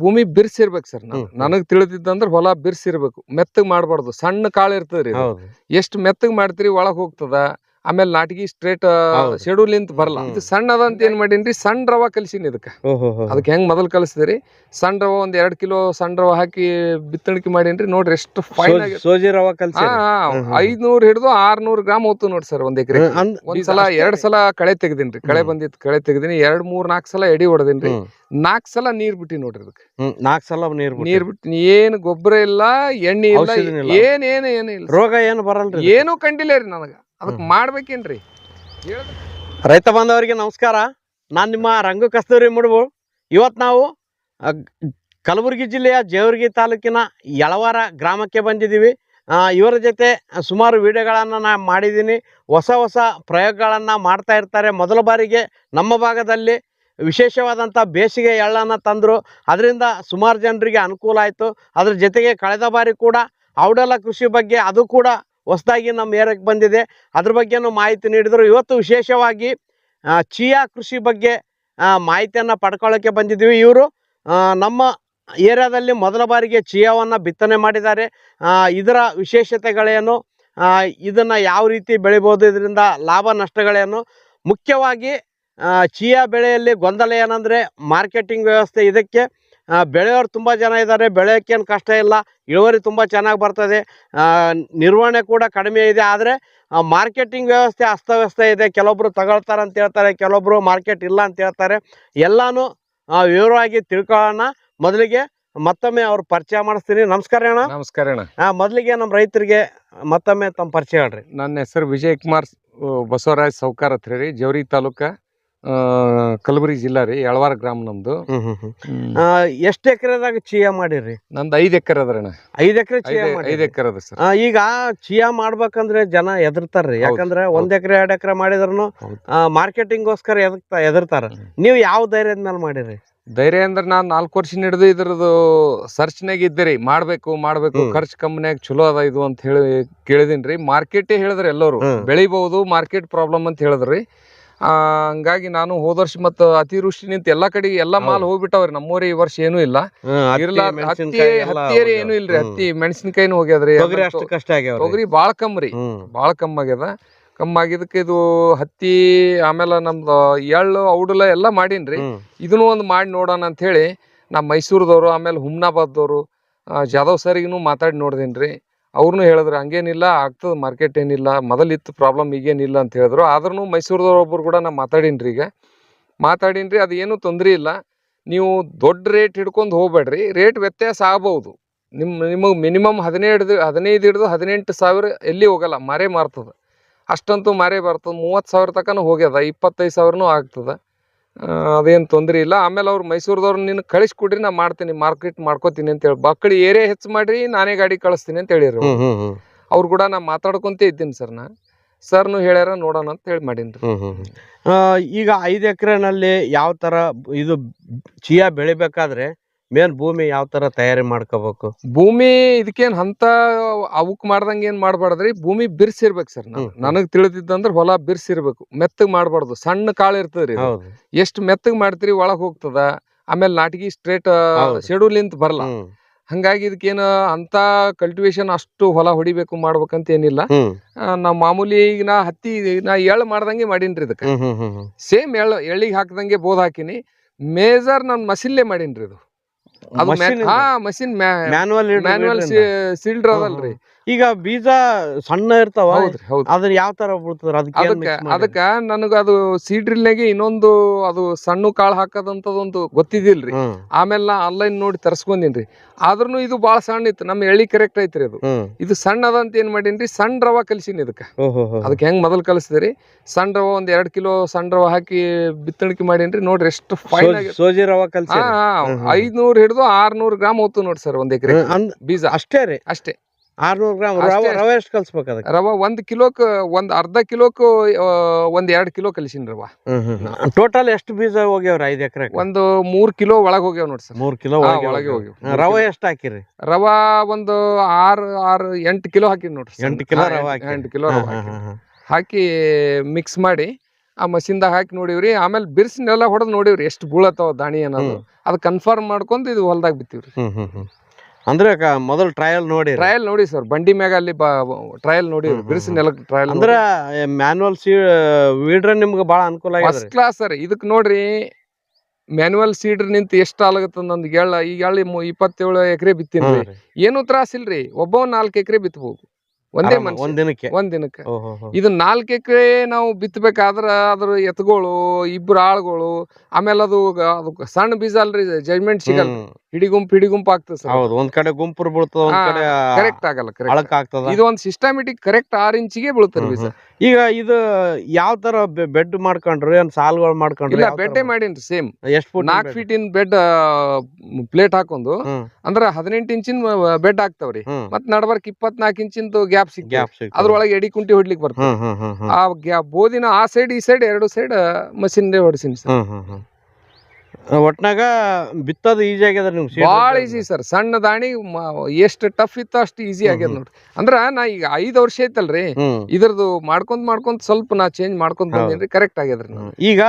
ಭೂಮಿ ಬಿರ್ಸಿರ್ಬೇಕು ಸರ್. ನನಗ್ ತಿಳಿದಿದ್ದಂದ್ರ ಹೊಲ ಬಿರ್ಸಿರ್ಬೇಕು. ಮೆತ್ತಗ್ ಮಾಡ್ಬಾರ್ದು. ಸಣ್ಣ ಕಾಳು ಇರ್ತದ್ರಿ. ಹೌದು. ಎಷ್ಟ್ ಮೆತ್ತಗ್ ಮಾಡ್ತೀರಿ ಒಳಗ್ ಹೋಗ್ತದ? ಆಮೇಲೆ ನಾಟಗಿ ಸ್ಟ್ರೇಟ್. ಶೆಡ್ಯೂಲ್ ನಿಂತ ಬರಲ್ಲ. ಇದು ಸಣ್ಣ ಅದ ಅಂತ ಏನ್ ಮಾಡೀನಿ ಸಣ್ಣ ರವ ಕಲ್ಸಿನಿ ಇದಕ್ಕೆ. ಅದಕ್ಕೆ ಹೆಂಗ್ ಮೊದಲು ಕಲಿಸಿದ್ರಿ ಸಣ್ಣ ರವ ಒಂದ್ ಎರಡ್ ಕಿಲೋ ಸಣ್ಣ ರವ ಹಾಕಿ ಬಿತ್ತಣಿಕೆ ಮಾಡೇನ್ರಿ. ನೋಡ್ರಿ ಎಷ್ಟು ಫೈನ್ ಸೋಜಿ ರವ ಕಲ್ಸಿ. ಐದ್ನೂರ್ ಹಿಡಿದು ಆರ್ನೂರ್ ಗ್ರಾಮ್ ಹೋತು ನೋಡ್ರಿ ಸರ್ ಒಂದ್ ಎಕರೆ ಒಂದ್ ಸಲ ಎರಡ್ ಸಲ ಕಳೆ ತೆಗ್ದಿನ್ರಿ. ಕಳೆ ಬಂದಿತ್ ಬಂದಿತ್ತು ಕಳೆ ತೆಗ್ದಿನಿ. ಎರಡ್ ಮೂರ್ ನಾಲ್ಕ್ ಸಲ ಎಡಿ ಹೊಡೆದಿನ್ರಿ. ನಾಲ್ಕ್ ಸಲ ನೀರ್ ಬಿಟ್ಟಿ ನೋಡ್ರಿ ಅದಕ್ಕೆ ನಾಲ್ಕ್ ಸಲ ನೀರ್. ನೀರ್ ಬಿಟ್ಟು ಏನ್ ಗೊಬ್ಬರ ಇಲ್ಲ ಎಣ್ಣೆ ಇಲ್ಲ ಏನೇನು ಏನೇ ಏನ್ ಏನ್ ಏನ್ ಇಲ್ಲ ರೋಗ ಏನು ಬರಲ್ಲ ಏನು ಏನೂ ಕಂಡಿಲ್ಲ ರೀ ನನಗ. ಅದಕ್ ಹ್ಮ್. ಮಾಡ್ಬೇಕೇನ್ರಿ? ರೈತ ಬಾಂಧವರಿಗೆ ನಮಸ್ಕಾರ. ನಾನು ನಿಮ್ಮ ರಂಗು ಕಸ್ತೂರಿ ಮುಡುಬು. ಇವತ್ತು ನಾವು ಕಲಬುರಗಿ ಜಿಲ್ಲೆಯ ಜೇವರ್ಗಿ ತಾಲೂಕಿನ ಯಳವಾರ ಗ್ರಾಮಕ್ಕೆ ಬಂದಿದ್ದೀವಿ. ಇವರ ಜೊತೆ ಸುಮಾರು ವಿಡಿಯೋಗಳನ್ನು ನಾನು ಮಾಡಿದ್ದೀನಿ. ಹೊಸ ಹೊಸ ಪ್ರಯೋಗಗಳನ್ನು ಮಾಡ್ತಾ ಇರ್ತಾರೆ. ಮೊದಲ ಬಾರಿಗೆ ನಮ್ಮ ಭಾಗದಲ್ಲಿ ವಿಶೇಷವಾದಂಥ ಬೇಸಿಗೆ ಎಳ್ಳನ್ನು ತಂದರು. ಅದರಿಂದ ಸುಮಾರು ಜನರಿಗೆ ಅನುಕೂಲ ಆಯಿತು. ಅದ್ರ ಜೊತೆಗೆ ಕಳೆದ ಬಾರಿ ಕೂಡ ಔಡಲ ಕೃಷಿ ಬಗ್ಗೆ ಅದು ಕೂಡ ಹೊಸದಾಗಿ ನಮ್ಮ ಏರಕ್ಕೆ ಬಂದಿದೆ. ಅದ್ರ ಬಗ್ಗೆನೂ ಮಾಹಿತಿ ನೀಡಿದರು. ಇವತ್ತು ವಿಶೇಷವಾಗಿ ಚಿಯಾ ಕೃಷಿ ಬಗ್ಗೆ ಮಾಹಿತಿಯನ್ನು ಪಡ್ಕೊಳ್ಳೋಕ್ಕೆ ಬಂದಿದ್ದೀವಿ. ಇವರು ನಮ್ಮ ಏರಿಯಾದಲ್ಲಿ ಮೊದಲ ಬಾರಿಗೆ ಚಿಯಾವನ್ನು ಬಿತ್ತನೆ ಮಾಡಿದ್ದಾರೆ. ಇದರ ವಿಶೇಷತೆಗಳೇನು? ಇದನ್ನು ಯಾವ ರೀತಿ ಬೆಳಿಬೋದು? ಇದರಿಂದ ಲಾಭ ನಷ್ಟಗಳೇನು? ಮುಖ್ಯವಾಗಿ ಚಿಯಾ ಬೆಳೆಯಲ್ಲಿ ಗೊಂದಲ ಏನಂದರೆ, ಮಾರ್ಕೆಟಿಂಗ್ ವ್ಯವಸ್ಥೆ ಇದಕ್ಕೆ ಬೆಳೆಯೋರು ತುಂಬ ಜನ ಇದ್ದಾರೆ. ಬೆಳೆಯೋಕ್ಕೇನು ಕಷ್ಟ ಇಲ್ಲ. ಇಳುವರಿ ತುಂಬ ಚೆನ್ನಾಗಿ ಬರ್ತದೆ. ನಿರ್ವಹಣೆ ಕೂಡ ಕಡಿಮೆ ಇದೆ. ಆದರೆ ಮಾರ್ಕೆಟಿಂಗ್ ವ್ಯವಸ್ಥೆ ಅಸ್ತವ್ಯಸ್ತ ಇದೆ. ಕೆಲವೊಬ್ಬರು ತಗೊಳ್ತಾರೆ ಅಂತ ಹೇಳ್ತಾರೆ ಕೆಲವೊಬ್ಬರು ಮಾರ್ಕೆಟ್ ಇಲ್ಲ ಅಂತ ಹೇಳ್ತಾರೆ. ಎಲ್ಲಾನು ವಿವರವಾಗಿ ತಿಳ್ಕೊಳ್ಳೋಣ. ಮೊದಲಿಗೆ ಮತ್ತೊಮ್ಮೆ ಅವ್ರು ಪರಿಚಯ ಮಾಡಿಸ್ತೀನಿ. ನಮಸ್ಕಾರ ಅಣ್ಣ. ನಮಸ್ಕಾರ ಅಣ್ಣ. ಹಾಂ ಮೊದಲಿಗೆ ನಮ್ಮ ರೈತರಿಗೆ ಮತ್ತೊಮ್ಮೆ ತಮ್ಮ ಪರಿಚಯ ಹೇಳ್ರಿ. ನನ್ನ ಹೆಸರು ವಿಜಯ್ ಕುಮಾರ್ ಬಸವರಾಜ್ ಸೌಕಾರ್ ಹತ್ರ ರೀ ಜವರಿ ತಾಲೂಕ ಕಲಬುರಗಿ ಜಿಲ್ಲಾ ರೀ ಯಳವಾರ ಗ್ರಾಮ ನಮ್ದು. ಎಷ್ಟು ಎಕರೆದಾಗ ಚಿಯಾ ಮಾಡಿರಿ? ನಂದು ಐದು ಎಕರೆ ಅದ್ರ ಅಣ್ಣ. ಐದು ಎಕರೆ ಚಿಯಾ ಐದ್- ಎಕರೆ ಅದ ಸರ್. ಈಗ ಚಿಯಾ ಮಾಡ್ಬೇಕಂದ್ರೆ ಜನ ಎದರ್ತಾರ್ರಿ ಯಾಕಂದ್ರೆ ಒಂದ್ ಎಕರೆ ಎರಡ್ ಎಕರೆ ಮಾಡಿದ್ರು ಮಾರ್ಕೆಟಿಂಗ್ ಮಾರ್ಕೆಟಿಂಗ್ಗೋಸ್ಕರ ಎದರ್ತಾ ಎದರ್ತಾರ. ನೀವು ಯಾವ ಧೈರ್ಯದ ಮೇಲೆ ಮಾಡಿರಿ? ಧೈರ್ಯ ಅಂದ್ರೆ ನಾನ್ ನಾಲ್ಕು ವರ್ಷ ಹಿಡಿದು ಇದ್ರದ್ದು ಸರ್ಚ್ನಾಗ ಇದ್ದೀರಿ ಮಾಡ್ಬೇಕು ಮಾಡ್ಬೇಕು. ಖರ್ಚು ಕಮ್ಮಿನಾಗ ಚಲೋ ಅದ ಇದು ಅಂತ ಹೇಳಿ ಕೇಳಿದಿನ್ರಿ ಮಾರ್ಕೆಟೇ ಹೇಳಿದ್ರಿ ಎಲ್ಲರೂ. ಬೆಳಿಬಹುದು ಮಾರ್ಕೆಟ್ ಪ್ರಾಬ್ಲಮ್ ಅಂತ ಹೇಳಿದ್ರಿ ಹಂಗಾಗಿ ನಾನು ಹೋದ ವರ್ಷ ಮತ್ತ ಅತಿವೃಷ್ಟಿ ನಿಂತ ಎಲ್ಲಾ ಕಡೆ ಎಲ್ಲಾ ಮಾಲ್. ಹೋಗ್ಬಿಟ್ಟವ್ರಿ. ನಮ್ಮೂರಿ ಈ ವರ್ಷ ಏನೂ ಇಲ್ಲ. ಹತ್ತಿ, ಇರ್ಲ ಹತ್ತಿಯರಿ ಏನು ಇಲ್ರಿ. ಹತ್ತಿ ಮೆಣಸಿನಕಾಯಿನೂ ಹೋಗ್ಯಾದ್ರಿ. ಕಷ್ಟ ಆಗ್ಯಾವ ತೊಗರಿ ಬಾಳ ಕಮ್ಮಿ ಬಾಳ ಕಮ್ಮಿ ಆಗ್ಯದ. ಕಮ್ ಆಗಿದಕ್ಕೆ ಇದು ಹತ್ತಿ ಆಮೇಲೆ ನಮ್ದು ಎಳ್ಳು ಔಡಲ ಎಲ್ಲ ಮಾಡೀನ್ರಿ. ಇದನ್ನು ಒಂದು ಮಾಡಿ ನೋಡೋಣ ಅಂತ ಹೇಳಿ ನಮ್ಮ ಮೈಸೂರದವರು ಆಮೇಲೆ ಹುಮ್ನಾಬಾದ್ದವರು ಜಾಧವ್ ಸರ್ಗಿನೂ ಮಾತಾಡಿ ನೋಡ್ದೇನ್ರಿ. ಅವ್ರನ್ನೂ ಹೇಳಿದ್ರು, ಹಂಗೇನಿಲ್ಲ, ಆಗ್ತದೆ ಮಾರ್ಕೆಟ್ ಏನಿಲ್ಲ, ಮೊದಲಿತ್ತು ಪ್ರಾಬ್ಲಮ್ ಈಗೇನಿಲ್ಲ ಅಂತ ಹೇಳಿದ್ರು. ಆದ್ರೂ ಮೈಸೂರದವ್ರು ಒಬ್ರು ಕೂಡ ನಾನು ಮಾತಾಡೀನ್ರಿ ಈಗ. ಮಾತಾಡೀನ್ರಿ, ಅದು ಏನೂ ತೊಂದರೆ ಇಲ್ಲ. ನೀವು ದೊಡ್ಡ ರೇಟ್ ಹಿಡ್ಕೊಂಡು ಹೋಗ್ಬೇಡ್ರಿ. ರೇಟ್ ವ್ಯತ್ಯಾಸ ಆಗ್ಬೋದು ನಿಮ್ಮ ನಿಮಗೆ ಮಿನಿಮಮ್ ಹದಿನೈದು ಹದಿನೈದು ಹಿಡಿದು ಹದಿನೆಂಟು ಸಾವಿರ ಎಲ್ಲಿ ಹೋಗಲ್ಲ, ಮಾರೇ ಮಾರ್ತದೆ. ಅಷ್ಟಂತೂ ಮಾರೇ ಬರ್ತದೆ. ಮೂವತ್ತು ಸಾವಿರ ತನಕ ಹೋಗ್ಯದ, ಇಪ್ಪತ್ತೈದು ಸಾವಿರನೂ ಆಗ್ತದ. ಅದೇನು ತೊಂದರೆ ಇಲ್ಲ. ಆಮೇಲೆ ಅವ್ರು ಮೈಸೂರದವ್ರು ನಿನ್ನ ಕಳಿಸ್ಕೊಡ್ರಿ ನಾ ಮಾಡ್ತೀನಿ ಮಾರ್ಕೆಟ್ ಮಾಡ್ಕೋತೀನಿ ಅಂತ ಹೇಳಿ. ಬಕ್ಕಳಿ ಏರಿಯಾ ಹೆಚ್ಚು ಮಾಡ್ರಿ ನಾನೇ ಗಾಡಿ ಕಳಿಸ್ತೀನಿ ಅಂತ ಹೇಳಿರಿ. ಅವ್ರು. ಕೂಡ ನಾ ಮಾತಾಡ್ಕೊಂತ ಇದ್ದೀನಿ ಸರ್ ನಾ. ಸರ್ನು ಹೇಳ್ಯಾರ ನೋಡೋಣ ಅಂತ ಹೇಳಿ ಮಾಡೀನಿ ಈಗ ಐದು ಎಕರೆನಲ್ಲಿ ಯಾವ ತರ ಇದು ಚಿಯಾ ಬೆಳಿಬೇಕಾದ್ರೆ ಮೇನ್ ಭೂಮಿ ಯಾವ ತರ ತಯಾರಿ ಮಾಡ್ಕೋಬೇಕು? ಭೂಮಿ ಇದಕ್ಕೇನ್ ಹಂತ ಅವಕ್ ಮಾಡ್ದಂಗ ಏನ್ ಮಾಡ್ಬಾರ್ದ್ರಿ? ಭೂಮಿ ಬಿರ್ಸಿರ್ಬೇಕು ಸರ್. ನನಗ್ ತಿಳಿದಿದ್ದಂದ್ರ ಹೊಲ ಬಿರ್ಸಿರ್ಬೇಕು. ಮೆತ್ತಗ್ ಮಾಡ್ಬಾರ್ದು. ಸಣ್ಣ ಕಾಳು ಇರ್ತದ್ರಿ ಎಷ್ಟ್ ಮೆತ್ತಗ್ ಮಾಡ್ತೀರಿ ಒಳಗ್ ಹೋಗ್ತದ? ಆಮೇಲೆ ನಾಟಗಿ ಸ್ಟ್ರೇಟ್. ಶೆಡ್ಯೂಲ್ ನಿಂತ ಬರಲ್ಲ. ಹಂಗಾಗಿ ಇದಕ್ಕೇನು ಅಂತ ಕಲ್ಟಿವೇಶನ್ ಅಷ್ಟು ಹೊಲ ಹೊಡಿಬೇಕು ಮಾಡ್ಬೇಕಂತ ಏನಿಲ್ಲ. ನಾವು ನಾ ಮಾಮೂಲಿ ಈಗ ನಾ ಹತ್ತಿ ನಾ ಎಳ್ ಮಾಡ್ದಂಗೆ ಮಾಡೀನ್ರಿ ಇದಕ್ಕೆ. ಸೇಮ್ ಎಳ್ ಎಳ್ಳಿಗೆ ಹಾಕ್ದಂಗೆ ಬೋದ್ ಹಾಕಿನಿ. ಮೇಜರ್ ನಾನು ಮಸಿಲ್ಲೇ ಮಾಡೀನ್ರಿ ಇದು. ಅದು ಮಷಿನ್ leader ಮ್ಯಾನುವಲ್ ಸೀಲ್ಡ್ರ್ ಅದಲ್ರಿ. ಈಗ ಬೀಜ ಸಣ್ಣ ಇರ್ತಾವ ಹೌದ್ರಿ ಹೌದು. ಅದನ್ನ ಯಾವ ತರ ಬಿಡ್ತದ್ರ ಅದಕ್ಕೆ ನನಗ ಅದು ಸೀಡ್ರಿಲ್ನಾಗೆ ಇನ್ನೊಂದು ಅದು ಸಣ್ಣ ಕಾಳು ಹಾಕದಂತದೊಂದು ಗೊತ್ತಿದಿಲ್ರಿ ಆಮೇಲೆ ನಾ ಆನ್ಲೈನ್ ನೋಡಿ ತರ್ಸ್ಕೊಂದಿನ್ರಿ ಆದ್ರೂ ಇದು ಬಾಳ ಸಣ್ಣ ಇತ್ತು ನಮ್ಮ ಎಳ್ಳಿ ಕರೆಕ್ಟ್ ಐತ್ರಿ ಅದು. ಇದು ಸಣ್ಣ ಅದಂತ ಏನ್ ಮಾಡೀನ್ರಿ? ಸಣ್ಣ ರವ ಕಲ್ಸಿನಿ ಇದಕ್ಕ. ಅದಕ್ಕೆ ಹೆಂಗ್ ಮೊದಲ್ ಕಲಿಸಿದ್ರಿ? ಸಣ್ಣ ರವ ಒಂದ್ ಎರಡ್ ಕಿಲೋ ಸಣ್ಣ ರವ ಹಾಕಿ ಬಿತ್ತಣಿಕೆ ಮಾಡೀನ್ರಿ. ನೋಡ್ರಿ ಎಷ್ಟು ಫೈನ್ ಸೋಜಿ- ಆಗಿ ಸೋಜಿ ರವ ಕಲ್ಸಿ. ಐದ್ನೂರ್ ಹಿಡಿದು ಆರ್ನೂರ್ ಗ್ರಾಮ್ ಹೋತು ನೋಡಿ ಸರ್ ಒಂದ್ ಎಕರೆ ಬೀಜ. ಅಷ್ಟೇ ರೀ. ಅಷ್ಟೇ. ಆರ್ನೂರ್ ಗ್ರಾಮ್ ರವೆ. ರವೆ ಎಷ್ಟು ಕಲ್ಸ್ಬೇಕು ಅದಕ್ಕೆ? ರವ ಒಂದ್ ಕಿಲೋಕ್ ಒಂದು ಅರ್ಧ ಕಿಲೋಕ್ ಒಂದ್ ಎರಡ್ ಕಿಲೋ ಕಲಿಸಿನಿ ರವ. ಟೋಟಲ್ ಎಷ್ಟು ಬೀಜ ಹೋಗ್ಯಾವ್ರಿ ಐದು ಎಕರೆ ಒಂದು ಮೂರ್ ಕಿಲೋ ಒಳಗ್ ಹೋಗ್ಯಾವ ನೋಡಿ ಸರ್. ಮೂರ್ ಕಿಲೋ ಒಳಗೆ ಹೋಗ್ಯಾವ. ಹೋಗ್ಯಾವ. ರವೆ ಎಷ್ಟು ಹಾಕಿರಿ? ರವ ಒಂದು ಆರ್ ಆರ್ ಎಂಟ್ ಕಿಲೋ ಹಾಕಿ ನೋಡ್ರಿ. ಎಂಟ್ ಕಿಲೋ ರವ ಎಂಟ್- ಕಿಲೋ ರವ. ಹಾಕಿ ಮಿಕ್ಸ್ ಮಾಡಿ ಆ ಮಷಿನ್ದಾಗ ಹಾಕಿ ನೋಡಿವ್ರಿ. ಆಮೇಲೆ ಬಿರ್ಸಿನೆಲ್ಲ ಹೊಡೆದ್ ನೋಡಿವ್ರಿ. ಎಷ್ಟು ಬೀಳತ್ತಾವ ದಾಣಿ ಅನ್ನೋದು. ಅದು ಕನ್ಫರ್ಮ್ ಮಾಡ್ಕೊಂಡು ಇದು ಹೊಲ್ದಾಗ ಬಿತ್ತೀವ್ರಿ. ಅಂದ್ರೆ ಮೊದಲು ಟ್ರಯಲ್ ನೋಡಿ ಟ್ರಯಲ್ ನೋಡಿ ಸರ್ ಬಂಡಿ ಮ್ಯಾಗ ಅಲ್ಲಿ ಟ್ರಯಲ್ ನೋಡಿ. ನೆಲಕ್ಕೆ ಟ್ರಯಲ್ ಅಂದ್ರ ಮ್ಯಾನುವಲ್ ವೀಡ್ರ ನಿಮ್ಗೆ ಬಹಳ ಅನುಕೂಲ ಫಸ್ಟ್ ಕ್ಲಾಸ್ ಸರ್ ಇದಕ್ ನೋಡ್ರಿ ಮ್ಯಾನುವಲ್ ಸೀಡ್ರ್ ನಿಂತ ಎಷ್ಟ್ ಆಗತ್ತ ನಂದು ಎಳ್ಳ ಈಗ ಎಳ್ಳಿ ಇಪ್ಪತ್ತೇಳು ಎಕರೆ ಬಿತ್ತೀನಿ ಏನು ತ್ರಾಸ ಇಲ್ರಿ. ಒಬ್ಬ ನಾಲ್ಕು ಎಕರೆ ಬಿತ್ತಬಹುದು ಒಂದೇ ಮನೆ ಒಂದ್ ದಿನಕ್ಕೆ. ಒಂದ್ ದಿನಕ್ಕೆ. ಇದು ನಾಲ್ಕು ಎಕರೆ ನಾವು ಬಿತ್ತಬೇಕಾದ್ರ ಅದ್ರ ಎತ್ಗಳು ಇಬ್ರು ಆಳ್ಗಳು ಆಮೇಲೆ ಅದು ಸಣ್ಣ ಬೀಜ ಅಲ್ರಿ ಜಜ್ಮೆಂಟ್ ಸಿಗಲ್ಲ. ಹಿಡಿಗುಂಪ್ ಹಿಡಿಗುಂಪ್ ಆಗ್ತದೆ ಸರ್ ಹೌದು ಒಂದ್ ಕಡೆ ಗುಂಪು ಬೀಳ್ತದ ಒಂದ್ ಕಡೆ ಕರೆಕ್ಟ್ ಆಗಲ್ಲ ಕರೆಕ್ಟ್ ಅಳಕ್ ಆಗ್ತದ. ಇದು ಒಂದ್ ಸಿಸ್ಟಮೆಟಿಕ್ ಕರೆಕ್ಟ್ ಆರ್ ಇಂಚಿಗೆ ಬೀಳ್ತಾರೆ ಈಗ ಇದು ಯಾವ ತರ ಬೆಡ್ ಮಾಡ್ಕೊಂಡ್ರಿ ಏನ್ ಸಾಲ್ಗಳು ಮಾಡ್ಕೊಂಡ್ರಿ ಇಲ್ಲ ಯಾವ ಬೆಡ್ಡೆ ಸೇಮ್ ಎಷ್ಟ್ ಫುಟ್ ನಾಲ್ಕು ಫೀಟ್ ಇನ್ ಬೆಡ್ ಪ್ಲೇಟ್ ಹಾಕೊಂಡು ಅಂದ್ರ ಹದಿನೆಂಟು ಇಂಚಿನ ಬೆಡ್ ಹಾಕ್ತಾವ್ರಿ ಮತ್ ನಡಬರ್ಕ್ ಇಪ್ಪತ್ನಾಲ್ಕು ಇಂಚಿನ ಗ್ಯಾಪ್ ಸಿಗ್ ಗ್ಯಾಪ್ ಸಿಗ್ತದ. ಅದ್ರೊಳಗೆ ಎಡಿ ಕುಂಟಿ ಹೊಡ್ಲಿಕ್ ಬರ್ತದೆ. ಹ್ಮ್ ಹ್ಮ್ ಹ್ಮ್ ಹ್ಮ್. ಆ ಗ್ಯಾಪ್ ಬೋದಿನ ಆ ಸೈಡ್ ಈ ಸೈಡ್ ಎರಡು ಸೈಡ್ ಮಷಿನ್ ಹೊಡಿಸಿನಿ ಸರ್. ಹ್ಮ್ ಹ್ಮ್ ಹ್ಮ್. ಒಟ್ನಾಗ ಬಿತ್ತೋದು ಈಜಿ ಆಗ್ಯದ ನಿಮ್ಗೆ ಭಾಳ ಈಸಿ ಸರ್ ಸಣ್ಣ ದಾಣಿ ಎಷ್ಟು ಟಫ್ ಇತ್ತು ಅಷ್ಟು ಈಸಿ ಹ್ಮ್, ಆಗ್ಯದ. ನೋಡ್ರಿ. ಅಂದ್ರ ನಾ ಈಗ ಐದ್ ವರ್ಷ ಐತಲ್ರಿ. ಇದ್ರದ್ದು ಮಾಡ್ಕೊಂತ ಮಾಡ್ಕೊಂತ ಸ್ವಲ್ಪ ನಾ ಚೇಂಜ್ ಮಾಡ್ಕೊಂತ. ಬಂದೇನ್ರಿ ಕರೆಕ್ಟ್ ಆಗ್ಯದ್ರಿ ನಾನು. ಈಗ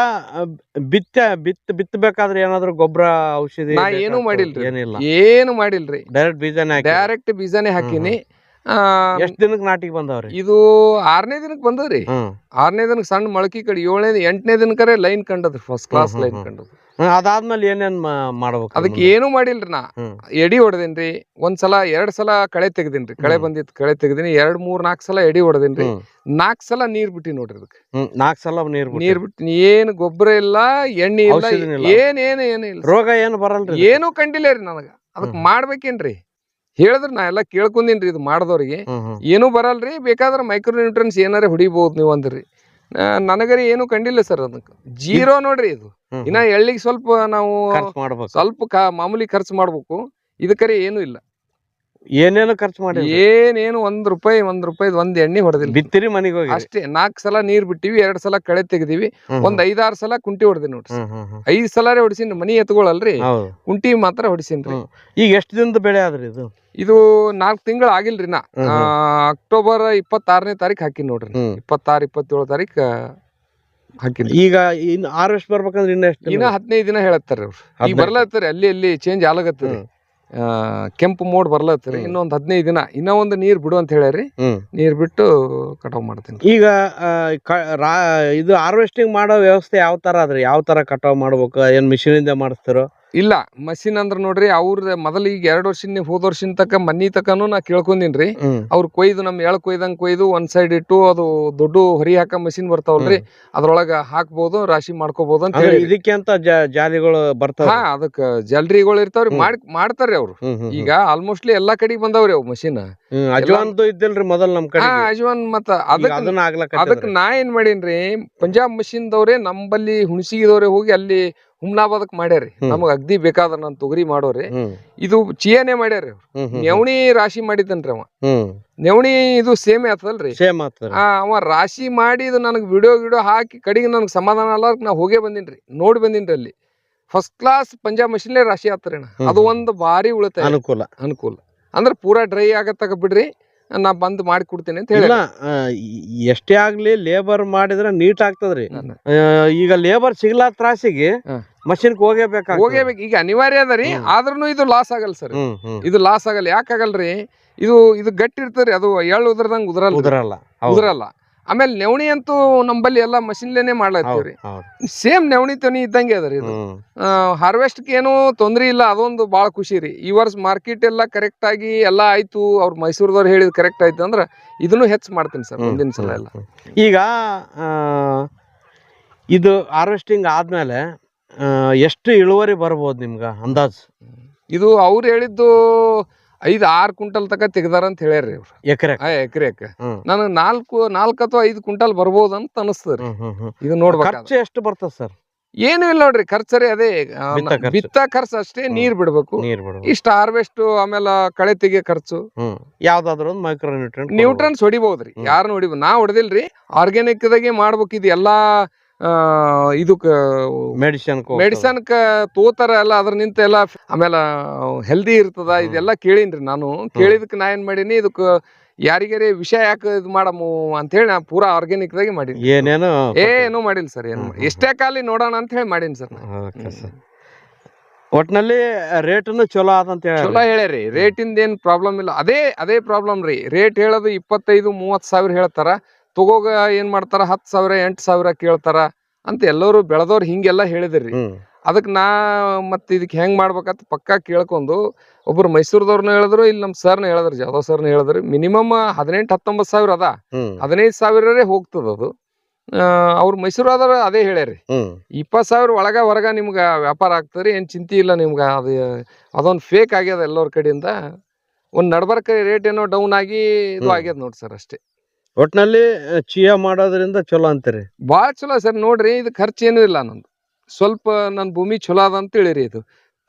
ಬಿತ್ತ ಬಿತ್ತ ಬಿತ್ ಬಿತ್ತಬೇಕಾದ್ರೆ ಏನಾದ್ರು ಗೊಬ್ಬರ ಔಷಧಿ ನಾ ಏನು? ಮಾಡಿಲ್ರಿ. ಏನಿಲ್ಲ. ಏನು ಮಾಡಿಲ್ರಿ. ಡೈರೆಕ್ಟ್ ಬೀಜನೇ ಡೈರೆಕ್ಟ್ ಬೀಜಾನೇ ಹಾಕಿನಿ. ಎಷ್ಟ್ ದಿನಕ್ಕೆ ನಾಟಿಗೆ ಬಂದವ್ರಿ? ಇದು ಆರನೇ ದಿನಕ್ಕೆ ಬಂದದ್ರಿ. ಆರನೇ ದಿನಕ್ಕೆ ಸಣ್ಣ ಮೊಳಕೆ ಕಡೆ ಏಳನೇ ಎಂಟನೇ ದಿನಕರೆ ಲೈನ್ ಕಂಡದ್ರಿ ಫಸ್ಟ್ ಕ್ಲಾಸ್ ಲೈನ್ ಕಂಡದ್ ಅದಾದ್ಮೇಲೆ ಏನೇನ್ ಮಾಡ್ಬೇಕು ಅದಕ್ಕೆ? ಏನು ಮಾಡಿಲ್ರಿ ನಾ. ಎಡಿ ಹೊಡೆದೇನ್ರಿ ಒಂದ್ಸಲ ಎರಡ್ ಸಲ ಕಳೆ ತೆಗ್ದಿನ್ರಿ. ಕಳೆ. ಬಂದಿತ್ತು ಕಳೆ ತೆಗ್ದಿನಿ ಎರಡ್ ಮೂರ್ ನಾಲ್ಕ್ ಸಲ ಎಡಿ ಹೊಡೆದೇನ್ರಿ. ನಾಲ್ಕು ಸಲ ನೀರ್ ಬಿಟ್ಟಿ ನೋಡ್ರಿ ಅದಕ್ಕೆ. ನಾಲ್ಕ್ ಸಲ ನೀರ್ ಬಿಟ್ಟಿ. ನೀರ್ ಬಿಟ್ಟು ಏನ್ ಗೊಬ್ಬರ ಇಲ್ಲ ಎಣ್ಣೆ ಇಲ್ಲ ಏನೇನೂ. ಏನ್ ಏನ್ ಏನು ಇಲ್ಲ. ರೋಗ ಏನು ಬರಲ್ರಿ ಏನು ಕಂಡಿಲ್ಲ ರೀ ನನಗ. ಅದಕ್ಕೆ. ಮಾಡ್ಬೇಕೇನ್ರಿ? ಹೇಳಿದ್ರ ನಾ ಎಲ್ಲಾ ಕೇಳ್ಕೊಂದಿನ್ರಿ ಇದು ಮಾಡಿದವ್ರಿಗೆ. ಏನೂ ಬರಲ್ರಿ ಬೇಕಾದ್ರೆ ಮೈಕ್ರೋ ನ್ಯೂಟ್ರನ್ಸ್ ಏನಾರ ಹೊಡಿಬಹುದು ನೀವು ಅಂದ್ರಿ. ನನಗರಿ ಏನು ಕಂಡಿಲ್ಲ ಸರ್ ಅದಕ್ಕೆ. ಜೀರೋ ನೋಡ್ರಿ ಇದು. ಇನ್ನ ಎಳ್ಳಿಗೆ ಸ್ವಲ್ಪ ನಾವು ಸ್ವಲ್ಪ ಕ- ಮಾಮೂಲಿ ಖರ್ಚು ಮಾಡ್ಬೇಕು. ಇದಕ್ಕರಿ ಏನು ಇಲ್ಲ. ಏನೇನು ಖರ್ಚು ಮಾಡಿ ಏನೇನು ಒಂದ್ ರೂಪಾಯಿ ಒಂದ್ ರೂಪಾಯಿ ಒಂದ್ ಎಣ್ಣೆ ಹೊಡೆದಿಲ್ಲ. ಬಿತ್ತಿರಿ ಮನೆಗೆ ಹೋಗಿ. ಅಷ್ಟೇ ನಾಲ್ಕ್ ಸಲ ನೀರ್ ಬಿಟ್ಟಿವಿ ಎರಡ್ ಸಲ ಕಳೆ ತೆಗ್ದಿವಿ. ಒಂದ್ ಐದಾರ್ ಸಲ ಕುಂಟಿ ಹೊಡೆದಿ ನೋಡ್ರಿ. ಐದ್ ಸಲಾರೇ ಹೊಡಿಸಿನ್ ಮನಿ ಎತ್ಕೊಳಲ್ರಿ. ಹೌದು. ಕುಂಟಿ ಮಾತ್ರ ಹೊಡಿಸಿನ್ರಿ. ಈಗ ಎಷ್ಟು ದಿನದ ಬೆಳೆ ಆದ್ರಿ ಇದು? ಇದು ನಾಲ್ಕು ತಿಂಗಳು ಆಗಿಲ್ರಿ ನಾ. ಅಕ್ಟೋಬರ್ ಇಪ್ಪತ್ತಾರನೇ ತಾರೀಕ್ ಹಾಕಿನ್ ನೋಡ್ರಿ. ಇಪ್ಪತ್ತಾರ ಇಪ್ಪತ್ತೇಳು ತಾರೀಕ್ ಹಾಕಿನಿ ಈಗ ಇನ್ ಹಾರ್ವೆಸ್ಟ್ ಬರ್ಬೇಕಂದ್ರೆ ಇನ್ನ ಎಷ್ಟು ಇನ್ನ ಹದಿನೈದು ದಿನ ಹೇಳತ್ತಾರ ಅವ್ರು. ಈಗ ಬರ್ಲತ್ತಾರ ಅಲ್ಲಿ ಅಲ್ಲಿ ಚೇಂಜ್ ಆಗ್ಲತ್ತರಿ ಹ್ಮ್. ಕೆಂಪು ಮೋಡ್ ಬರ್ಲತ್ತರಿ ಇನ್ನೊಂದು ಹದಿನೈದು ದಿನ. ಇನ್ನೂ ಒಂದು ನೀರ್ ಬಿಡು ಅಂತ ಹೇಳ್ಯಾರಿ. ನೀರು ಬಿಟ್ಟು ಕಟಾವ್ ಮಾಡ್ತೀನಿ. ಈಗ ಆ, ಕ- ರಾ- ಇದು ಹಾರ್ವೆಸ್ಟಿಂಗ್ ಮಾಡೋ ವ್ಯವಸ್ಥೆ ಯಾವ ತರ ಅದ್ರಿ ಯಾವ ತರ ಕಟಾವ್ ಮಾಡ್ಬೇಕು? ಏನ್ ಮಿಷಿನ್ ಇಂದ ಮಾಡಿಸ್ತಿರೋ? ಇಲ್ಲ ಮಷಿನ್ ಅಂದ್ರ ನೋಡ್ರಿ ಅವ್ರ ಮೊದಲ ಈಗ ಎರಡ್ ವರ್ಷಿನ ಹೋದ ವರ್ಷಿನ ತಕ ಮನಿ ತಕನು ನಾ ಕೇಳ್ಕೊಂಡಿನ್ರಿ ಅವ್ರ ಕೊಯ್ದು ನಮ್ ಎಳ್ ಕೊಯ್ದಂಗ್ ಕೊಯ್ದು ಒಂದ್ ಸೈಡ್ ಇಟ್ಟು ಅದು ದೊಡ್ಡ ಹೊರಿ ಹಾಕ ಮಷಿನ್ ಬರ್ತಾವಲ್ರಿ. ಅದ್ರೊಳಗ ಹಾಕ್ಬೋದು ರಾಶಿ ಮಾಡ್ಕೋಬಹುದು ಅಂತ ಹೇಳಿ ಇದಕ್ಕೆ ಅಂತ ಜಾಲಿಗಳು ಬರ್ತಾವ ಹಾ ಅದಕ್ಕ ಜಾಲರಿಗಳು ಇರ್ತಾವ್ರಿ. ಮಾಡ್ ಮಾಡ್ತಾರ್ರಿ ಅವ್ರು. ಈಗ ಆಲ್ಮೋಸ್ಟ್ಲಿ ಎಲ್ಲಾ ಕಡೆ ಬಂದಾವ್ರಿ ಅವ್ ಮಷಿನ್. ಅಜ್ವಾನ್ದು ಇದ್ದಿಲ್ರಿ ಮೊದಲ್ ನಮ್ ಕಡೆ ಅಜ್ವಾನ್ ಮತ್ತ ಅದಕ್ಕ ಅದನ್ನ ಆಗ್ಲಕ್ಕ ಅದಕ್ ನಾ ಏನ್ ಮಾಡೀನ್ರಿ ಪಂಜಾಬ್ ಮಷಿನ್ ದವ್ರೆ ನಂಬಲ್ಲಿ ಹುಣಸಿಗಿದವ್ರೆ ಹೋಗಿ ಅಲ್ಲಿ ಹುಮ್ನಾಬಾದಕ್ ಮಾಡ್ಯಾರಿ. ನಮಗ್ ಅಗ್ದಿ ಬೇಕಾದ ನನ್ ತೊಗರಿ ಮಾಡೋರಿ. ಇದು ಚಿಯನೆ ಮಾಡ್ಯಾರಿ ನೆವಣಿ ರಾಶಿ ಮಾಡಿದ್ದನ್ರಿ ಅವ. ನೆವಣಿ ಇದು ಸೇಮ್ ಆತದಲ್ರಿ. ಸೇಮ್ ಆ ಅವ ರಾಶಿ ಮಾಡಿ ಇದು ನನಗ್ ವಿಡಿಯೋ ಗಿಡಿಯೋ ಹಾಕಿ ಕಡೆಗೆ ನನಗ್ ಸಮಾಧಾನ ಅಲ್ಲ ನಾ ಹೋಗೇ ಬಂದಿನ್ರಿ. ನೋಡಿ ಬಂದಿನ್ರಿ ಅಲ್ಲಿ. ಫಸ್ಟ್ ಕ್ಲಾಸ್ ಪಂಜಾಬ್ ಮಷಿನ್ಲೇ ರಾಶಿ ಆತ್ರಿ ಅದು. ಒಂದು ಭಾರಿ ಉಳಿತಾಯ. ಅನುಕೂಲ. ಅನುಕೂಲ. ಅಂದ್ರೆ ಪೂರಾ ಡ್ರೈ ಆಗತ್ತಾಗ ಬಿಡ್ರಿ. ನಾ ಬಂದ್ ಮಾಡಿ ಕೊಡ್ತೀನಿ ಅಂತ ಹೇಳಿ ಇಲ್ಲ ಆ, ಎಷ್ಟೇ ಆಗ್ಲಿ ಲೇಬರ್ ಮಾಡಿದ್ರೆ ನೀಟ್ ಆಗ್ತದ್ರಿ. ಈಗ ಲೇಬರ್ ಸಿಗ್ಲಾ ತ್ರಾಸಿಗೆ ಹಾ. ಮಷಿನ್ ಹೋಗೇಬೇಕಾ ಹೋಗೇಬೇಕು. ಈಗ ಅನಿವಾರ್ಯ ಅದ ರೀ ಆದ್ರೂ ಇದು ಲಾಸ್ ಆಗಲ್ಲ ಸರ್. ಹ್ಮ್ ಹ್ಮ್. ಇದು ಲಾಸ್ ಆಗಲ್ಲ. ಯಾಕಾಗಲ್ರಿ ಇದು ಇದು ಗಟ್ಟಿ ಇರ್ತದ್ರಿ ಅದು ಎಳ್ಳು ಉದ್ರದಂಗ ಉದ್ರಲ್ಲ ಉದರಲ್ಲ. ಹೌದು. ಉದ್ರಲ್ಲ. ಆಮೇಲೆ ನೆವಣಿ ಅಂತೂ ನಂಬಲ್ಲಿ ಎಲ್ಲಾ ಮಷಿನ್ಲೇನೆ ಮಾಡ್ಲತ್ತೀವ್ರಿ. ಸೇಮ್ ನೆವಣಿ ತನಿ ಇದ್ದಂಗೆ ಅದ ರೀ ಇದು. ಹಾರ್ವೆಸ್ಟ್ ಏನು ತೊಂದ್ರೆ ಇಲ್ಲ ಅದೊಂದು ಭಾಳ ಖುಷಿ ರೀ. ಈ ವರ್ಷ ಮಾರ್ಕೆಟ್ ಎಲ್ಲ ಕರೆಕ್ಟ್ ಆಗಿ ಎಲ್ಲ ಆಯ್ತು ಅವ್ರ ಮೈಸೂರದವ್ರು ಹೇಳಿದ್ ಕರೆಕ್ಟ್ ಆಯ್ತು ಅಂದ್ರೆ ಇದನ್ನು ಹೆಚ್ಚು ಮಾಡ್ತೀನಿ ಸರ್ ಮುಂದಿನ ಸಲ ಎಲ್ಲ. ಈಗ ಇದು ಹಾರ್ವೆಸ್ಟಿಂಗ್ ಆದ್ಮೇಲೆ ಎಷ್ಟು ಇಳುವರಿ ಬರ್ಬೋದು ನಿಮ್ಗ ಅಂದಾಜ್? ಇದು ಅವ್ರು ಹೇಳಿದ್ದು ಐದ್ ಆರ್ ಕ್ವಿಂಟಲ್ ತಕ ತೆಗ್ದಾರ ಅಂತ ಹೇಳ್ಯಾರಿ ಅವ್ರು. ಎಕರೆ ಆ ಎಕರೆಕ. ಹ್ಮ್. ನನಗೆ ನಾಲ್ಕು ನಾಲ್ಕು ಅಥವಾ ಐದು ಕ್ವಿಂಟಲ್ ಬರ್ಬೋದು ಅಂತ ಅನಸ್ತದ್ರಿ. ಇದು ನೋಡ್ಬೇಕು ಖರ್ಚು ಎಷ್ಟು ಬರ್ತದ ಸರ್? ಏನು ಇಲ್ಲ ನೋಡ್ರಿ ಖರ್ಚರಿ ಅದೇ ಆ, ಬಿತ್ತ ಖರ್ಚು. ಬಿತ್ತ ಖರ್ಚು ಅಷ್ಟೇ. ನೀರ್ ಬಿಡ್ಬೇಕು. ನೀರ್ ಇಷ್ಟ ಹಾರ್ವೆಸ್ಟ್ ಆಮೇಲೆ ಕಳೆ ತೆಗಿಯೋ ಖರ್ಚು. ಹ್ಮ್. ಯಾವ್ದಾದ್ರು ಒಂದು ಮೈಕ್ರೋ ನ್ಯೂಟ್ರೆಂಟ್ ನ್ಯೂಟ್ರನ್ಸ್ ಹೊಡಿಬಹುದ್ರಿ ಹ್ಮ್. ಯಾರನ್ನ ಹೊಡಿಬೋದು ನಾ ಹೊಡೆದಿಲ್ರಿ ಆರ್ಗ್ಯಾನಿಕ್ ದಾಗೆ ಮಾಡ್ಬೇಕು ಇದು ಎಲ್ಲಾ ಆ, ಇದಕ್ಕ ಮೆಡಿಸಿನ್ ಮೆಡಿಸನ್ ತೋತಾರ ಎಲ್ಲ ಅದ್ರ ನಿಂತ ಎಲ್ಲ ಆಮೇಲೆ ಹೆಲ್ದಿ ಇರ್ತದ. ಇದೆಲ್ಲ ಕೇಳೀನ್ರಿ ನಾನು. ಕೇಳಿದಕ್ಕೆ ನಾ ಏನ್ ಮಾಡೀನಿ ಇದಕ್ಕ ಯಾರಿಗಾರಿ ವಿಷಯ ಯಾಕೆ ಇದು ಮಾಡಮು ಅಂತೇಳಿ ನಾ ಪೂರಾ ಆರ್ಗ್ಯಾನಿಕ್ ದಾಗಿ ಮಾಡೀನಿ. ಏನೇನು ಏನು ಮಾಡಿಲ್ಲ ಸರ್ ಏನು ಎಷ್ಟೇ ಕಾಲಿ ನೋಡೋಣ ಅಂತ ಹೇಳಿ ಮಾಡೀನಿ ಸರ್ ಒಟ್ನಲ್ಲಿ ರೇಟನ್ನು ಚಲೋ ಆದಂತ ಚಲೋ ಹೇಳ್ಯಾರಿ. ರೇಟಿಂದ ಏನ್ ಪ್ರಾಬ್ಲಮ್ ಇಲ್ಲ. ಅದೇ ಅದೇ ಪ್ರಾಬ್ಲಮ್ ರೀ. ರೇಟ್ ಹೇಳೋದು ಇಪ್ಪತ್ತೈದು ಮೂವತ್ ಸಾವಿರ ಹೇಳ್ತಾರ. ತಗೋಗ ಏನ್ ಮಾಡ್ತಾರ? ಹತ್ತು ಸಾವಿರ ಎಂಟು ಸಾವಿರ ಕೇಳ್ತಾರ ಅಂತ ಎಲ್ಲರೂ ಬೆಳೆದವ್ರು ಹಿಂಗೆಲ್ಲ ಹೇಳಿದ್ರಿ. ಅದಕ್ಕೆ ನಾ ಮತ್ತೆ ಇದಕ್ಕೆ ಹೆಂಗ್ ಮಾಡ್ಬೇಕಂತ ಪಕ್ಕಾ ಕೇಳ್ಕೊಂಡು ಒಬ್ರು ಮೈಸೂರದವ್ರನ್ನ ಹೇಳಿದ್ರು ಇಲ್ಲಿ ನಮ್ಮ ಸರ್ನ ಹೇಳಿದ್ರು ಜಾಧವ್ ಸರ್ನ ಹೇಳಿದ್ರು. ಮಿನಿಮಮ್ ಹದಿನೆಂಟು ಹತ್ತೊಂಬತ್ತು ಸಾವಿರ ಅದ. ಹದಿನೈದು ಸಾವಿರರೇ ಹೋಗ್ತದ ಅದು. ಅವ್ರು ಆದ್ರ ಅದೇ ಹೇಳ್ಯಾರಿ. ಇಪ್ಪತ್ ಇಪ್ಪತ್ತು ಸಾವಿರ ಒಳಗ ಹೊರಗ ನಿಮ್ಗೆ ವ್ಯಾಪಾರ ಆಗ್ತದ್ರಿ ಏನು ಚಿಂತೆ ಇಲ್ಲ ನಿಮ್ಗೆ. ಅದು ಅದೊಂದು ಫೇಕ್ ಆಗ್ಯದ ಎಲ್ಲರ ಕಡೆಯಿಂದ ಒಂದು ನಡ್ಬರ್ಕ ರೇಟ್ ಏನೋ ಡೌನ್ ಆಗಿ ಇದು. ಆಗ್ಯದ ನೋಡಿ ಸರ್ ಅಷ್ಟೇ. ಒಟ್ನಲ್ಲಿ ಚಿಯಾ ಮಾಡೋದ್ರಿಂದ ಚಲೋ ಅಂತೀರಿ? ಭಾಳ ಚಲೋ ಸರ್. ನೋಡ್ರಿ ಇದು ಖರ್ಚು ಏನೂ ಇಲ್ಲ ನಂದು. ಸ್ವಲ್ಪ ನನ್ನ ಭೂಮಿ ಚಲೋ ಅದ ಅಂತ ಹೇಳಿರಿ ಇದು.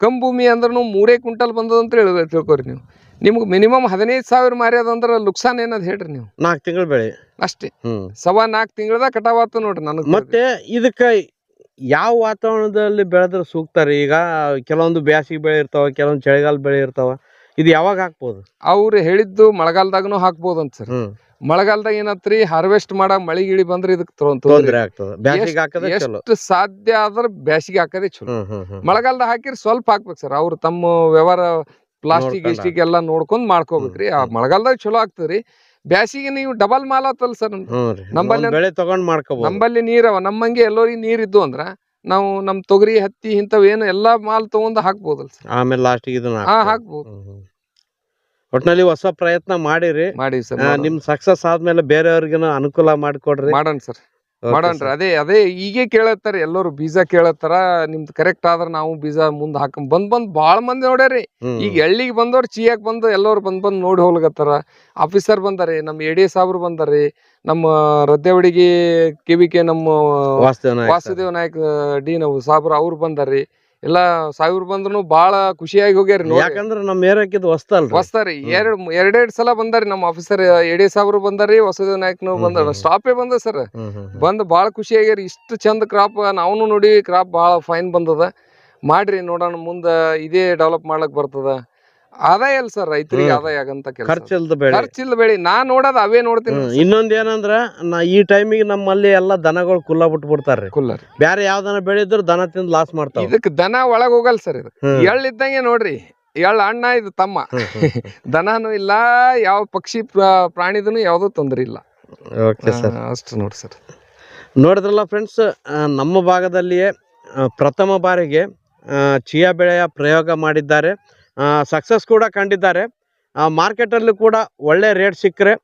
ಕಮ್ ಭೂಮಿ ಅಂದ್ರೂ ಮೂರೇ ಕ್ವಿಂಟಲ್ ಬಂದದ ಅಂತ ಹೇಳಿ ತಿಳ್ಕೊರಿ ನೀವು. ನಿಮ್ಗೆ ಮಿನಿಮಮ್ ಹದಿನೈದು ಸಾವಿರ ಮಾರ್ಯದ ಅಂದ್ರೆ ಲುಕ್ಸಾನ್ ಏನದು ಹೇಳ್ರಿ ನೀವು. ನಾಲ್ಕು ತಿಂಗಳು ಬೆಳೆ. ಅಷ್ಟೇ. ಹ್ಮ್. ಸವಾ ನಾಲ್ಕು ತಿಂಗಳದ ಕಟಾವಾತು ನೋಡ್ರಿ ನನಗೆ ಮತ್ತೆ ಇದಕ್ಕೆ ಯಾವ ವಾತಾವರಣದಲ್ಲಿ ಬೆಳೆದ್ರೆ ಸೂಕ್ತ ರೀ? ಈಗ ಕೆಲವೊಂದು ಬ್ಯಾಸಿಗೆ ಬೆಳೆ ಇರ್ತಾವ ಕೆಲವೊಂದು ಚಳಿಗಾಲ ಬೆಳೆ ಇರ್ತಾವ. ಇದು ಯಾವಾಗ ಹಾಕ್ಬೋದು? ಅವ್ರು ಹೇಳಿದ್ದು ಮಳೆಗಾಲದಾಗನು ಹಾಕ್ಬೋದು ಅಂತ ಸರ್ ಮಳೆಗಾಲದಾಗ ಏನತ್ರಿ ಹಾರ್ವೆಸ್ಟ್ ಮಾಡ ಮಳಿ ಗಿಳಿ ಬಂದ್ರೆ ಇದಕ್ಕೆ ತೊಂದ್ರೆ ಆಗ್ತದ. ಬ್ಯಾಸಿಗೆ ಹಾಕದೆ ಚಲೋ. ಎಷ್ಟು ಸಾಧ್ಯ ಆದ್ರೆ ಬ್ಯಾಸಿಗೆ ಹಾಕದೇ ಚಲೋ. ಮಳೆಗಾಲದ ಮಳೆಗಾಲದಾಗ ಹಾಕಿರ್ ಸ್ವಲ್ಪ ಹಾಕ್ಬೇಕು ಸರ್. ಅವ್ರು ತಮ್ಮ ವ್ಯವಹಾರ ಪ್ಲಾಸ್ಟಿಕ್. ಗಿಸ್ಟಿಕ್ ಎಲ್ಲ ನೋಡ್ಕೊಂಡ್ ಮಾಡ್ಕೋಬೇಕ್ರಿ. ಆ. ಮಳೆಗಾಲದಾಗ ಚಲೋ ಆಗ್ತದ್ರಿ. ಬ್ಯಾಸಿಗೆ ನೀವು ಡಬಲ್ ಮಾಲ್ ಆತಲ್ ಸರ್. ನಮ್ಮಲ್ಲಿ ತಗೊಂಡ್ ಮಾಡ್ಕೋಬಹುದು ನಮ್ಮಲ್ಲಿ ನೀರವ ನಮ್ಮಂಗೆ ಎಲ್ಲರಿಗೆ ನೀರ್ ಇದ್ದು ಅಂದ್ರ ನಾವು ನಮ್ ತೊಗರಿ ಹತ್ತಿ ಇಂಥವ್ ಏನು ಎಲ್ಲಾ ಮಾಲ್ ತಗೊಂಡ್ ಹಾಕ್ಬೋದಲ್ ಸರ್. ಆಮೇಲೆ ಲಾಸ್ಟಿಗೆ ಇದನ್ನ ಹಾ ಹಾಕ್ಬೋದು. ಹಾಕ್ಬೋದು. ಹ್ಮ್ ಹ್ಮ್. ಒಟ್ನಲ್ಲಿ ಹೊಸ ಪ್ರಯತ್ನ ಮಾಡಿರಿ. ಮಾಡಿ ಸರ್ ಆ, ನಿಮ್ ಸಕ್ಸಸ್ ಆದ್ಮೇಲೆ ಬೇರೆಯವ್ರಿಗಿನ ಅನುಕೂಲ ಮಾಡಿಕೊಡ್ರಿ. ಮಾಡೋಣ ಸರ್ Okay, ಮಾಡೋಣ್ರಿ. sir. ಅದೇ ಅದೇ ಈಗೇ ಕೇಳತ್ತಾರ ಎಲ್ಲರೂ ಬೀಜ ಕೇಳತ್ತಾರ ನಿಮ್ದು ಕರೆಕ್ಟ್ ಆದ್ರ ನಾವು ಬೀಜ ಮುಂದ್ ಹಾಕಂ ಬಂದ್ ಬಂದ್ ಬಾಳ ಮಂದಿ ನೋಡ್ಯಾರಿ. ಹ್ಮ್. ಈಗ ಎಳ್ಳಿಗೆ ಬಂದವ್ರು ಚೀಯಾಕ್ ಬಂದು ಎಲ್ಲರೂ ಬಂದ್ ಬಂದ್ ನೋಡಿ ಹೋಗ್ಲಕತ್ತಾರ. ಆಫೀಸರ್ ಬಂದಾರಿ ನಮ್ಮ ಎ ಡಿ ಸಾಬ್ರು ಬಂದಾರಿ. ನಮ್ಮ ರದ್ದೇವಡಿಗೆ ಕೆ ನಮ್ಮ ವಾಸುದೇವ ನಾಯಕ್ sir. ವಾಸುದೇವ್ ನಾಯ್ಕ ಡಿ ನಾವು ಸಾಬ್ರ ಅವ್ರು ಬಂದಾರಿ ಎಲ್ಲಾ ಸಾವಿರ ಬಂದ್ರು ಬಾಳ ಖುಷಿಯಾಗಿ ಹೋಗ್ಯಾರಿ ನೋಡಿ. ಯಾಕಂದ್ರ ನಮ್ ಏರಿಯಾಕಿದ್ ಹೊಸ್ತಲ್ರಿ ಹೊಸ್ತಾರಿ. ಎರಡ್ ಎರಡೆರಡ್ ಸಲ ಬಂದಾರಿ ನಮ್ಮ ಆಫೀಸರ್ ಎಡಿ ಸಾಬ್ರು ಬಂದಾರಿ ವಸುದೇವ ನಾಯಕ್ನು ಬಂದಾರ. ಸ್ಟಾಪೇ ಬಂದ ಸರ್ ಬಂದ್ ಬಾಳ ಖುಷಿ ಆಗ್ಯಾರ ಇಷ್ಟು ಚಂದ ಕ್ರಾಪ್ ನಾವು ನೋಡಿ ಕ್ರಾಪ್ ಭಾಳ ಫೈನ್ ಬಂದದ. ಮಾಡ್ರಿ ನೋಡೋಣ ಮುಂದ ಇದೇ ಡೆವಲಪ್ ಮಾಡ್ಲಕ್ ಬರ್ತದ. ಆದಾಯ ಅಲ್ಲ ಸರ್ ರೈತರಿಗೆ. ಆದಾಯ ಆಗಂತ ಖರ್ಚಿಲ್ದ ಬೆಳೆ. ಖರ್ಚಿಲ್ಲ ಬೆಳಿ. ನಾ ನೋಡೋದ್ ಅವೇ ನೋಡ್ತೀನಿ. ಇನ್ನೊಂದ್ ಏನಂದ್ರ ನಾ ಈ ಟೈಮಿಗೆ ನಮ್ಮಲ್ಲಿ ಎಲ್ಲಾ ದನಗಳು ಕುಲ್ಲ ಬಿಟ್ಟು ಬಿಡ್ತಾರ್ರಿ ಕುಲ್ಲರ್. ಬೇರೆ ಯಾವ ದನ ಬೆಳೆದ್ರು ದನ ತಿಂದ್ ಲಾಸ್ ಮಾಡ್ತಾರೆ ಇದಕ್ ದನ ಒಳಗ್ ಹೋಗಲ್ಲ ಸರ್ ಇದು. ಎಳ್ಳಿದ್ದಂಗೆ ಎಳ್ಳ ಇದ್ದಂಗೆ ನೋಡ್ರಿ ಎಳ್ಳ ಅಣ್ಣ ಇದು ತಮ್ಮ. ದನನೂ ಇಲ್ಲ ಯಾವ ಪಕ್ಷಿ ಪ್ರಾ- ಪ್ರಾಣಿದನು ಯಾವ್ದು ತೊಂದ್ರೆ ಇಲ್ಲ. Okay sir. ಅಷ್ಟು ನೋಡಿ ಸರ್. ನೋಡಿದ್ರಲ್ಲ ಫ್ರೆಂಡ್ಸ್ ನಮ್ಮ ಭಾಗದಲ್ಲಿಯೇ ಪ್ರಥಮ ಬಾರಿಗೆ ಚಿಯಾ ಬೆಳೆಯ ಪ್ರಯೋಗ ಮಾಡಿದ್ದಾರೆ. ಸಕ್ಸಸ್ ಕೂಡ ಕಂಡಿದ್ದಾರೆ. ಮಾರ್ಕೆಟಲ್ಲೂ ಕೂಡ ಒಳ್ಳೆ ರೇಟ್ ಸಿಕ್ಕರೆ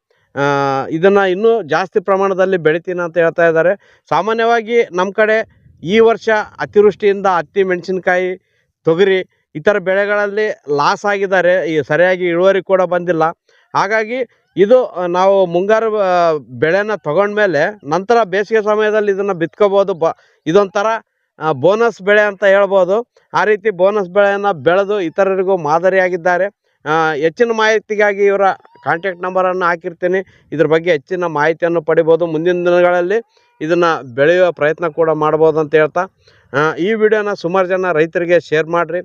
ಇದನ್ನು ಇನ್ನೂ ಜಾಸ್ತಿ ಪ್ರಮಾಣದಲ್ಲಿ ಬೆಳಿತೀನಿ ಅಂತ ಹೇಳ್ತಾ ಇದ್ದಾರೆ. ಸಾಮಾನ್ಯವಾಗಿ ನಮ್ಮ ಕಡೆ ಈ ವರ್ಷ ಅತಿವೃಷ್ಟಿಯಿಂದ ಹತ್ತಿ, ಮೆಣಸಿನ್ಕಾಯಿ, ತೊಗರಿ ಇತರ ಬೆಳೆಗಳಲ್ಲಿ ಲಾಸ್ ಆಗಿದ್ದಾರೆ. ಈ ಸರಿಯಾಗಿ ಇಳುವರಿ ಕೂಡ ಬಂದಿಲ್ಲ. ಹಾಗಾಗಿ ಇದು ನಾವು ಮುಂಗಾರು ಬೆಳೆನ ತಗೊಂಡ್ಮೇಲೆ ನಂತರ ಬೇಸಿಗೆ ಸಮಯದಲ್ಲಿ ಇದನ್ನು ಬಿತ್ಕೋಬೋದು. ಬ, ಇದೊಂಥರ ಬೋನಸ್ ಬೆಳೆ ಅಂತ ಹೇಳ್ಬೋದು. ಆ ರೀತಿ ಬೋನಸ್ ಬೆಳೆಯನ್ನು ಬೆಳೆದು ಇತರರಿಗೂ ಮಾದರಿಯಾಗಿದ್ದಾರೆ. ಹೆಚ್ಚಿನ ಮಾಹಿತಿಗಾಗಿ ಇವರ ಕಾಂಟ್ಯಾಕ್ಟ್ ನಂಬರನ್ನು ಹಾಕಿರ್ತೀನಿ. ಇದ್ರ ಬಗ್ಗೆ ಹೆಚ್ಚಿನ ಮಾಹಿತಿಯನ್ನು ಪಡಿಬೋದು. ಮುಂದಿನ ದಿನಗಳಲ್ಲಿ ಇದನ್ನು ಬೆಳೆಯುವ ಪ್ರಯತ್ನ ಕೂಡ ಮಾಡ್ಬೋದು ಅಂತ ಹೇಳ್ತಾ. ಈ ವಿಡಿಯೋನ ಸುಮಾರು ಜನ ರೈತರಿಗೆ ಶೇರ್ ಮಾಡಿರಿ.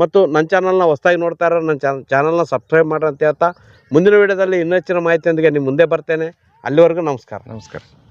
ಮತ್ತು ನನ್ನ ಚಾನಲ್ನ ಹೊಸ್ದಾಗಿ ನೋಡ್ತಾ ಇರೋ ನನ್ನ ಚಾನಲ್ನ ಸಬ್ಸ್ಕ್ರೈಬ್ ಮಾಡ್ರಿ ಅಂತ ಹೇಳ್ತಾ. ಮುಂದಿನ ವಿಡಿಯೋದಲ್ಲಿ ಇನ್ನೂ ಹೆಚ್ಚಿನ ಮಾಹಿತಿಯೊಂದಿಗೆ ನಿಮ್ಮ ಮುಂದೆ ಬರ್ತೇನೆ. ಅಲ್ಲಿವರೆಗೂ ನಮಸ್ಕಾರ. ನಮಸ್ಕಾರ.